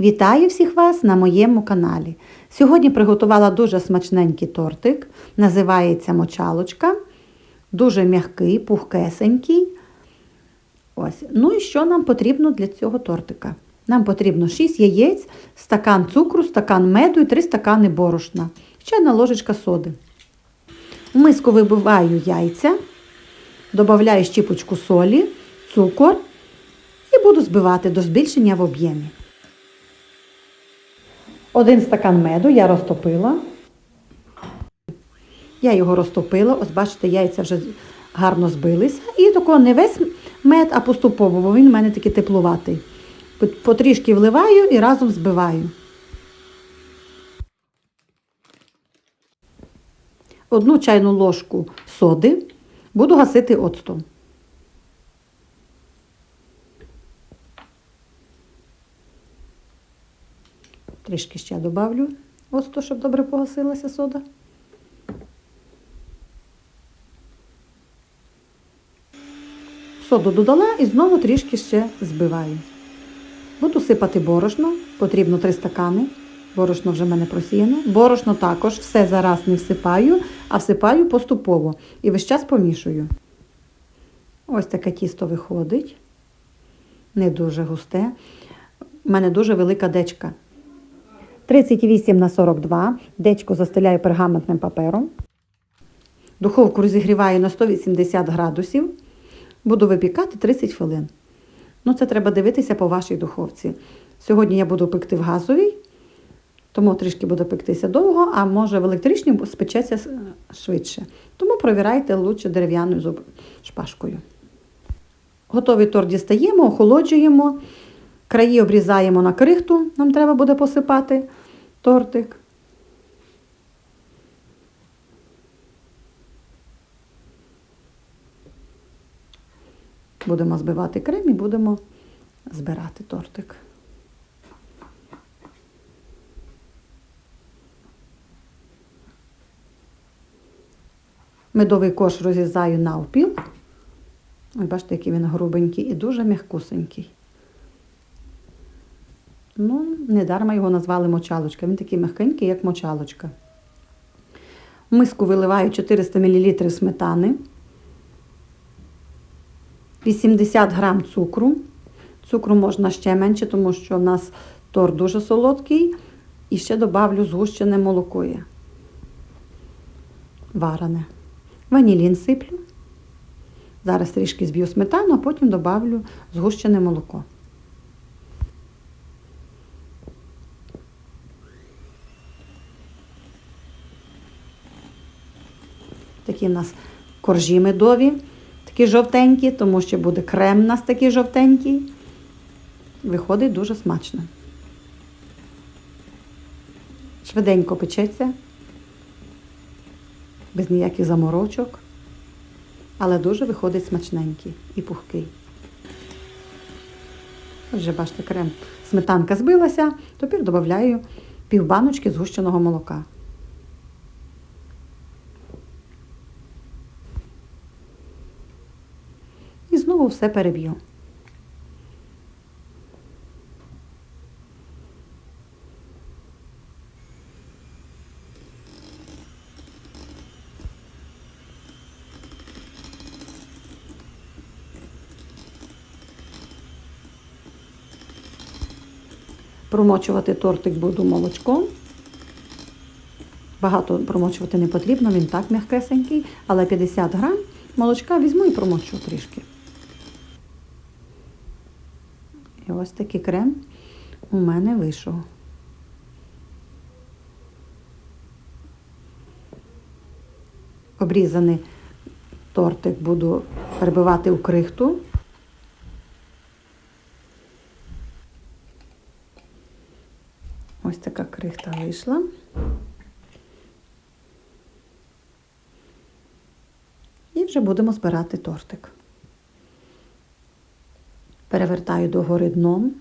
Вітаю всіх вас на моєму каналі. Сьогодні приготувала дуже смачненький тортик. Називається мочалочка. Дуже м'який, пухкесенький. Ось. Ну і що нам потрібно для цього тортика? Нам потрібно 6 яєць, стакан цукру, стакан меду і 3 стакани борошна. Чайна ложечка соди. В миску вибиваю яйця, додаю щіпочку солі, цукор і буду збивати до збільшення в об'ємі. Один стакан меду я розтопила. Я його розтопила, ось бачите, яйця вже гарно збилися. І такого не весь мед, а поступово, бо він у мене такий теплуватий. Потрішки вливаю і разом збиваю. Одну чайну ложку соди буду гасити оцтом. Трішки ще добавлю оцту, щоб добре погасилася сода. Соду додала і знову трішки ще збиваю. Буду сипати борошно, потрібно 3 стакани. Борошно вже в мене просіяно. Борошно також все зараз не всипаю, а всипаю поступово і весь час помішую. Ось таке тісто виходить. Не дуже густе. У мене дуже велика дечка. 38 на 42. Дечку застеляю пергаментним папером. Духовку розігріваю на 180 градусів. Буду випікати 30 хвилин. Ну, це треба дивитися по вашій духовці. Сьогодні я буду пекти в газовій, тому трішки буде пектися довго, а може в електричній спечеться швидше. Тому провірайте лучше дерев'яною зуб... шпажкою. Готовий торт дістаємо, охолоджуємо, краї обрізаємо на крихту, нам треба буде посипати тортик. Будемо збивати крем і будемо збирати тортик. Медовий кош розрізаю навпіл. Ось бачите, який він грубенький і дуже м'якусенький. Ну, недарма його назвали мочалочка. Він такий м'якенький, як мочалочка. В миску виливаю 400 мл сметани. 80 грам цукру. Цукру можна ще менше, тому що в нас торт дуже солодкий. І ще додавлю згущене молоко. є. Варене. Ванілін сиплю. Зараз трішки зб'ю сметану, а потім додавлю згущене молоко. Такі в нас коржі медові такі жовтенькі, тому що буде крем у нас такий жовтенький. Виходить дуже смачно. Швиденько печеться, без ніяких заморочок, але дуже виходить смачненький і пухкий. Вже бачите, крем. Сметанка збилася, тепер додаю півбаночки згущеного молока. І знову все переб'ю. Промочувати тортик буду молочком. Багато промочувати не потрібно, він так м'якесенький, але 50 грам молочка візьму і промочу трішки. І ось такий крем у мене вийшов. Обрізаний тортик буду перебивати у крихту. Ось така крихта вийшла. І вже будемо збирати тортик. Перевертаю догори дном,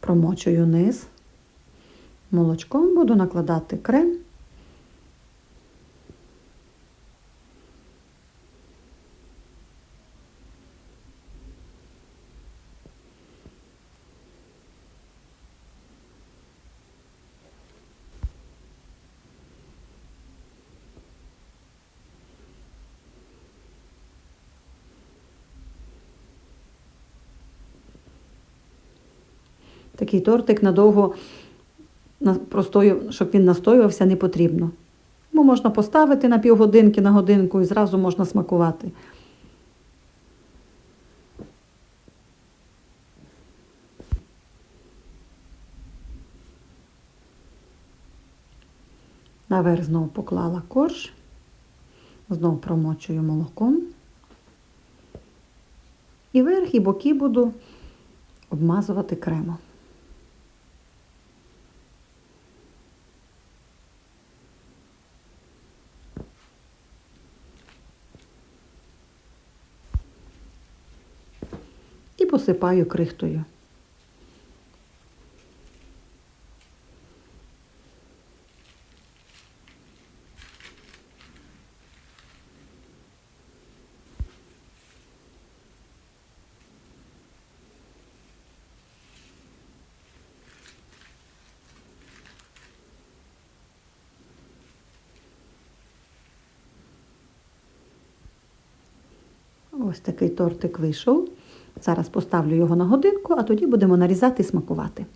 промочую низ. Молочком буду накладати крем. Такий тортик надовго щоб він настоювався, не потрібно. Йому можна поставити на півгодинки, на годинку і зразу можна смакувати. Наверх знову поклала корж, знову промочую молоком. І верх, і боки буду обмазувати кремом. І посипаю крихтою. Ось такий тортик вийшов. Зараз поставлю його на годинку, а тоді будемо нарізати і смакувати.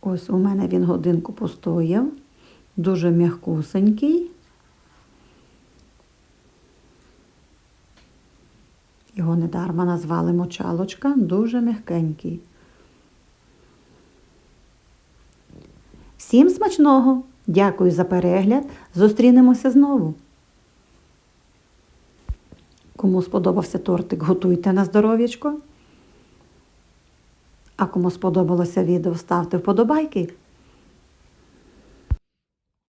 Ось у мене він годинку постояв, дуже м'якусенький. Його недарма назвали мочалочка, дуже м'якенький. Всім смачного! Дякую за перегляд. Зустрінемося знову. Кому сподобався тортик, готуйте на здоров'ячко. А кому сподобалося відео, ставте вподобайки